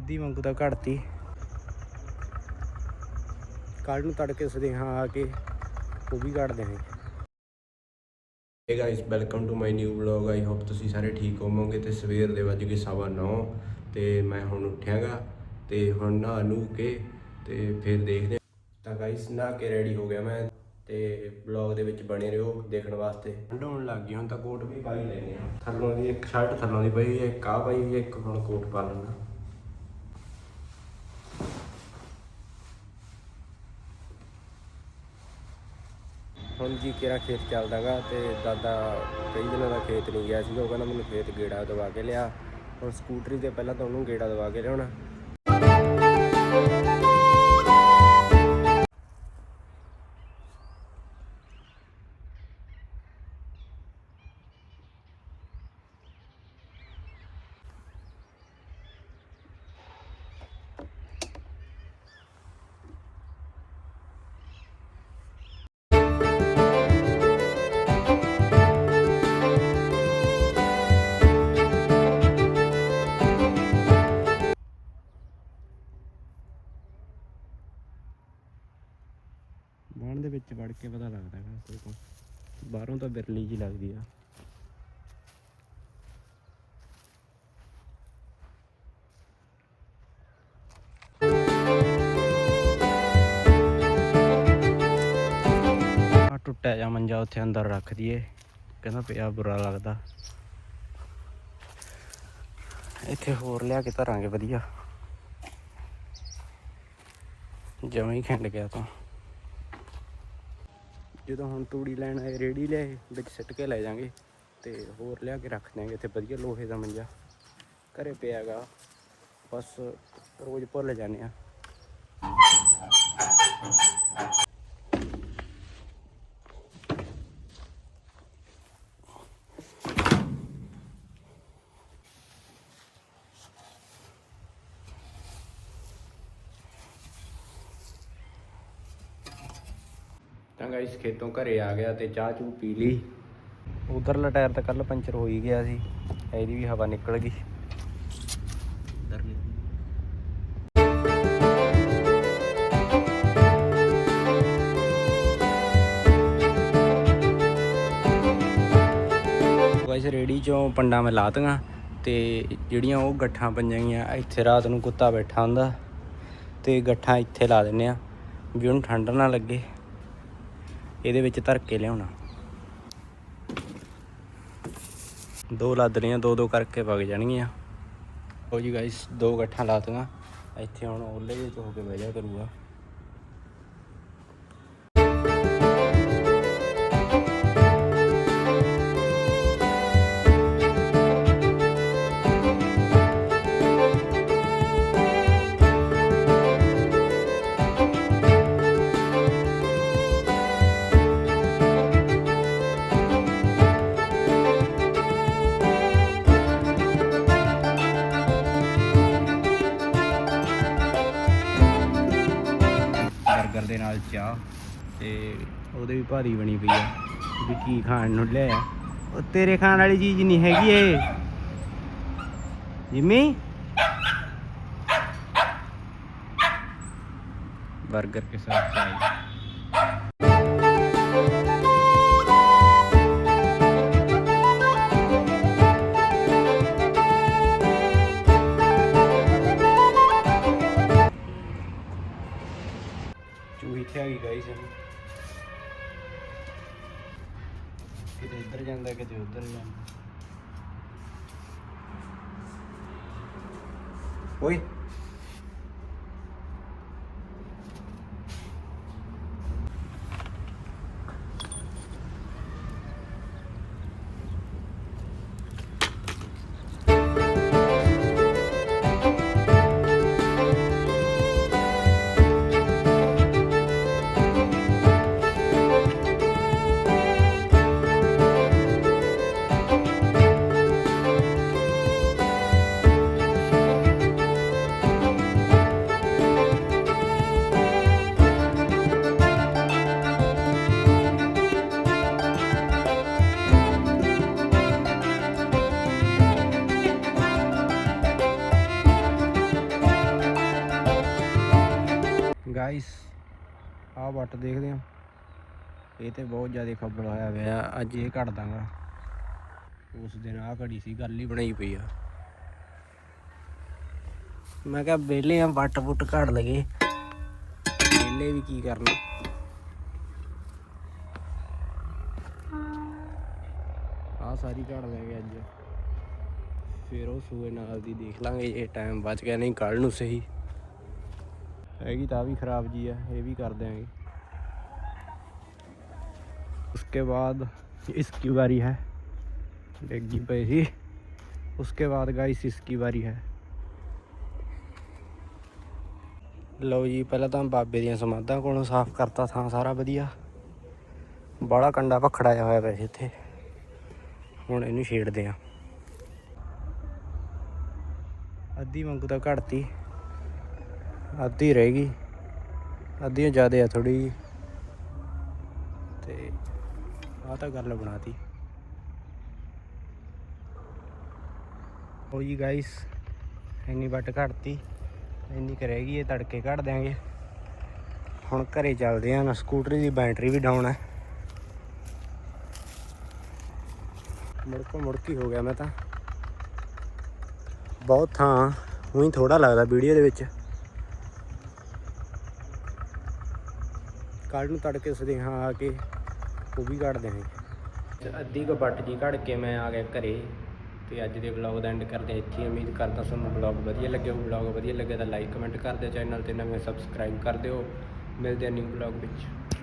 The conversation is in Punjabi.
ਅੱਧੀ ਵਾਂਗੂ ਤਾਂ ਘੜਤੀ ਕੱਲ ਨੂੰ ਤੜਕੇ ਸਦੇਹਾਂ ਆ ਕੇ ਉਹ ਵੀ ਕੱਢ ਦੇਣੇ। Hey guys welcome to my new vlog I hope ਤੁਸੀਂ ਸਾਰੇ ਠੀਕ ਹੋਵੋਗੇ ਤੇ ਸਵੇਰ ਦੇ ਵੱਜ ਗਏ ਸਵਾ ਨੌ ਤੇ ਮੈਂ ਹੁਣ ਉੱਠਿਆਗਾ ਤੇ ਹੁਣ ਨਹਾ ਨੂ ਕੇ ਤੇ ਫਿਰ ਦੇਖਦੇ ਤਾਂ ਗਾਇਸ ਨਹਾ ਕੇ ਰੈਡੀ ਹੋ ਗਿਆ ਮੈਂ ਤੇ ਵਲੌਗ ਦੇ ਵਿੱਚ ਬਣੇ ਰਹੋ ਦੇਖਣ ਵਾਸਤੇ। ਠੰਡ ਹੋਣ ਲੱਗ ਗਈ, ਹੁਣ ਤਾਂ ਕੋਟ ਵੀ ਪਾ ਹੀ ਆ ਥੱਲੋਂ ਦੀ ਇੱਕ ਸ਼ਰਟ ਥੱਲੋਂ ਦੀ ਪਈ ਹੈ, ਇੱਕ ਆਹ ਪਈ ਹੈ, ਇੱਕ ਹੁਣ ਕੋਟ ਪਾ ਲੈਣਾ ਹੁਣ ਜੀ ਕਿਹੜਾ ਖੇਤ ਚੱਲਦਾਗਾ ਤੇ ਦਾਦਾ ਕਈ ਦਿਨਾਂ ਦਾ ਖੇਤ ਨਹੀਂ ਗਿਆ ਸੀਗਾ, ਉਹ ਕਹਿੰਦਾ ਮੈਨੂੰ ਖੇਤ ਗੇੜਾ ਦਵਾ ਕੇ ਲਿਆ। ਹੁਣ ਸਕੂਟਰੀ ਤੇ ਪਹਿਲਾਂ ਤਾਂ ਉਹਨੂੰ ਗੇੜਾ ਦਵਾ ਕੇ ਲਿਆਉਣਾ। ਬਾਣ ਕੇ ਪਤਾ ਲੱਗਦਾ ਹੈ ਕੋਈ ਕੋ ਬਾਹਰੋਂ ਤਾਂ ਬਿਰਲੀ ਜੀ ਲੱਗਦੀ ਆ। ਆ ਟੁੱਟਿਆ ਜਾ ਮੰਜਾ ਉੱਥੇ ਅੰਦਰ ਰੱਖ ਦਈਏ। ਕਹਿੰਦਾ ਪਿਆ ਬੁਰਾ ਲੱਗਦਾ। ਇੱਥੇ ਹੋਰ ਲਿਆ ਕੇ ਧਰਾਂਗੇ, ਵਧੀਆ। ਜਮਾਂ ਹੀ ਖੰਡ ਗਿਆ ਤਾਂ। ਜਦੋਂ ਹੁਣ ਤੂੜੀ ਲੈਣ ਆਏ, ਰੇੜੀ ਲਿਆਏ, ਵਿੱਚ ਸਿੱਟ ਕੇ ਲੈ ਜਾਾਂਗੇ ਤੇ ਹੋਰ ਲਿਆ ਕੇ ਰੱਖ ਦਿਆਂਗੇ ਇੱਥੇ ਵਧੀਆ ਲੋਹੇ ਦਾ ਮੰਜਾ। ਘਰੇ ਪਿਆਗਾ, ਬਸ ਰੋਜ਼ ਭੁੱਲ ਜਾਂਦੇ ਆ। ਤਾਂ ਗਾਇਸ ਖੇਤੋਂ ਘਰੇ ਆ ਗਿਆ ਤੇ ਚਾਹ ਚੂ ਪੀ ਲਈ। ਉਧਰਲਾ ਟਾਇਰ ਤਾਂ ਕੱਲ ਪੰਚਰ ਹੋ ਹੀ ਗਿਆ ਸੀ, ਇਹਦੀ ਵੀ ਹਵਾ ਨਿਕਲ ਗਈ। ਗਾਇਸ ਰੇੜੀ ਚੋਂ ਪੰਡਾ ਮੈਂ ਲਾਤੀਆਂ ਤੇ ਜਿਹੜੀਆਂ ਉਹ ਗੱਠਾਂ ਪਈਆਂ ਗਈਆਂ, ਇੱਥੇ ਰਾਤ ਨੂੰ ਕੁੱਤਾ ਬੈਠਾ ਹੁੰਦਾ ਤੇ ਗੱਠਾਂ ਇੱਥੇ ਲਾ ਦਿੰਨੇ ਆ, ਵੀ ਉਹਨੂੰ ਠੰਡ ਨਾ ਲੱਗੇ। ਇਹਦੇ ਵਿੱਚ ਧਰ ਕੇ ਲਿਆਉਣਾ। ਦੋ ਲੱਦ ਦੋ ਦੋ ਕਰਕੇ ਵਗ ਜਾਣਗੀਆਂ। ਹੋ ਜੀ ਗਾਇਸ ਦੋ ਗੱਠਾਂ ਲਾਤੀਆਂ ਇੱਥੇ ਹੁਣ ਓਲੇ ਜਿਹੇ 'ਚ ਹੋ ਕੇ ਬਹਿ ਜਾ ਕਰੂਗਾ। ਤੇ ਉਹਦੇ ਵੀ ਭਾਰੀ ਬਣੀ ਪਈ ਆ, ਵੀ ਕੀ ਖਾਣ ਨੂੰ ਲਿਆ ਉਹ ਤੇਰੇ ਖਾਣ ਵਾਲੀ ਚੀਜ਼ ਨਹੀਂ ਹੈਗੀ ਇਹ। ਜਿੰਮੀ? 버ਗਰ ਕੇ ਸਾਥ ਚਾय ਚੂਹੀ ਤੇ ਆ ਗਈ ਗਾਈਸ ਕਿਤੇ ਇੱਧਰ ਜਾਂਦਾ ਕਿਤੇ ਉੱਧਰ ਜਾਂਦਾ। ਓਏ। ਵੱਟ ਦੇਖਦੇ ਹਾਂ। ਇਹ ਤੇ ਬਹੁਤ ਜ਼ਿਆਦਾ ਖੱਬਲ ਹੋਇਆ ਹੋਇਆ ਅੱਜ ਇਹ ਕੱਢ ਦਾਂਗਾ। ਉਸ ਦਿਨ ਆਹ ਘੜੀ ਸੀ, ਗੱਲ ਹੀ ਬਣਾਈ ਪਈ ਆ। ਮੈਂ ਕਿਹਾ ਵਿਹਲੇ ਆ, ਵੱਟ ਵੁੱਟ ਘੜ ਲਗੇ ਵਿਹਲੇ ਵੀ ਕੀ ਕਰਨਾ। ਆ ਸਾਰੀ ਘੜ ਲੈ ਗਏ ਅੱਜ। ਫਿਰ ਉਹ ਸੂਏ ਨਾਲ ਦੀ ਦੇਖ ਲਾਂਗੇ ਜੇ ਟਾਈਮ ਬਚ ਗਿਆ ਨਹੀਂ ਕੱਲ ਨੂੰ ਸਹੀ। ਹੈਗੀ ਤਾਂ ਆਹ ਵੀ ਖਰਾਬ ਜੀ ਆ, ਇਹ ਵੀ ਕਰ ਦਿਆਂਗੇ। उसके बाद इसकी बारी है डेगी पे ही उसके बाद गाइस इसकी बारी है ਲਓ ਜੀ ਪਹਿਲਾਂ ਤਾਂ ਬਾਬੇ ਦੀਆਂ ਸਮਾਧਾਂ ਕੋਲੋਂ ਸਾਫ਼ ਕਰਤਾ ਥਾਂ ਸਾਰਾ ਵਧੀਆ ਬਾਹਲਾ ਕੰਡਾ ਭਖੜਾਇਆ ਹੋਇਆ ਵੈਸੇ ਇੱਥੇ ਹੁਣ ਇਹਨੂੰ ਛੇੜਦੇ ਆ ਅੱਧੀ ਵਾਂਗੂ ਤਾਂ ਘੜਤੀ ਅੱਧੀ ਰਹਿ ਗਈ ਅੱਧੀਆਂ ਜ਼ਿਆਦਾ ਆ ਥੋੜੀ ਜਿਹੀ ਤੇ ਆਹ ਤਾਂ ਗੱਲ ਬਣਾਤੀ। ਹੋ ਜੀ ਗਾਇਸ ਇੰਨੀ ਵੱਟ ਘੜਤੀ ਇੰਨੀ ਕੁ ਰਹਿ ਗਈ ਇਹ ਤੜਕੇ ਕੱਢ ਦਿਆਂਗੇ। ਹੁਣ ਘਰੇ ਚੱਲਦੇ ਆਂ ਨਾ ਸਕੂਟਰੀ ਦੀ ਬੈਟਰੀ ਵੀ ਡਾਊਨ ਹੈ। ਮੁੜਕੋ ਮੁੜਕੀ ਹੋ ਗਿਆ ਮੈਂ ਤਾਂ। ਬਹੁਤ ਥਾਂ, ਉਹੀ ਥੋੜਾ ਲੱਗਦਾ ਵੀਡੀਓ ਦੇ ਵਿੱਚ। ਕੱਲ ਨੂੰ ਤੜਕੇ ਸੁਦੇਹਾ ਆ ਕੇ ਉਹ ਵੀ ਕੱਢ ਦਿਆਂਗੇ ਅੱਧੀ ਕੁ ਬੱਟ ਜੀ ਕੱਢ ਕੇ ਮੈਂ ਆ ਗਿਆ ਘਰੇ ਤੇ ਅੱਜ ਦੇ ਵਲੌਗ ਦਾ ਐਂਡ ਕਰਦੇ ਇੱਥੇ ਉਮੀਦ ਕਰਦਾ ਤੁਹਾਨੂੰ ਵਲੌਗ ਵਧੀਆ ਲੱਗਿਆ। ਹੋਊ ਵਲੌਗ ਵਧੀਆ ਲੱਗਿਆ ਤਾਂ ਲਾਈਕ ਕਮੈਂਟ ਕਰ ਦਿਓ ਚੈਨਲ ਤੇ ਨਵੇਂ ਸਬਸਕ੍ਰਾਈਬ ਕਰ ਦਿਓ। ਮਿਲਦੇ ਆ ਨਿਊ ਵਲੌਗ ਵਿੱਚ।